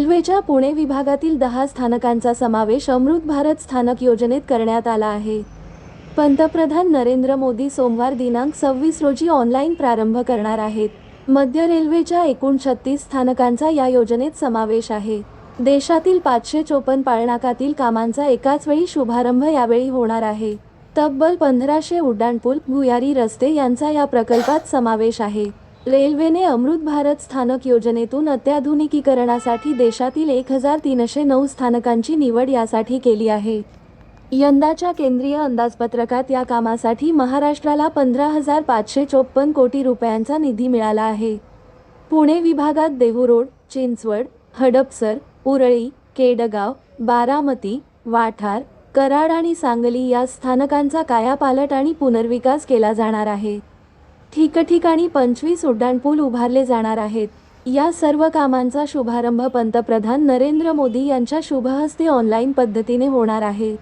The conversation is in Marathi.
रेल्वेच्या पुणे विभागातील दहा स्थानकांचा समावेश अमृत भारत स्थानक योजनेत करण्यात आला आहे. पंतप्रधान नरेंद्र मोदी सोमवार दिनांक सव्वीस रोजी ऑनलाईन प्रारंभ करणार आहेत. मध्य रेल्वेच्या एकूण छत्तीस स्थानकांचा या योजनेत समावेश आहे. देशातील पाचशे चोपन्न पाळनाकातील कामांचा एकाच वेळी शुभारंभ यावेळी होणार आहे. तब्बल पंधराशे उड्डाणपूल भुयारी रस्ते यांचा या प्रकल्पात समावेश आहे. रेल्वेने अमृत भारत स्थानक योजनेतून अत्याधुनिकीकरणासाठी देशातील एक हजार तीनशे नऊ स्थानकांची निवड यासाठी केली आहे. यंदाच्या केंद्रीय अंदाजपत्रकात या कामासाठी महाराष्ट्राला पंधरा हजार पाचशे चोपन्न कोटी रुपयांचा निधी मिळाला आहे. पुणे विभागात देहू चिंचवड हडपसर उरळी केडगाव बारामती वाठार कराड आणि सांगली या स्थानकांचा कायापालट आणि पुनर्विकास केला जाणार आहे. ठिकठिकाणी पंचवीस उड्डाणपूल उभारले जाणार आहेत. या सर्व कामांचा शुभारंभ पंतप्रधान नरेंद्र मोदी यांच्या शुभहस्ते ऑनलाईन पद्धतीने होणार आहे.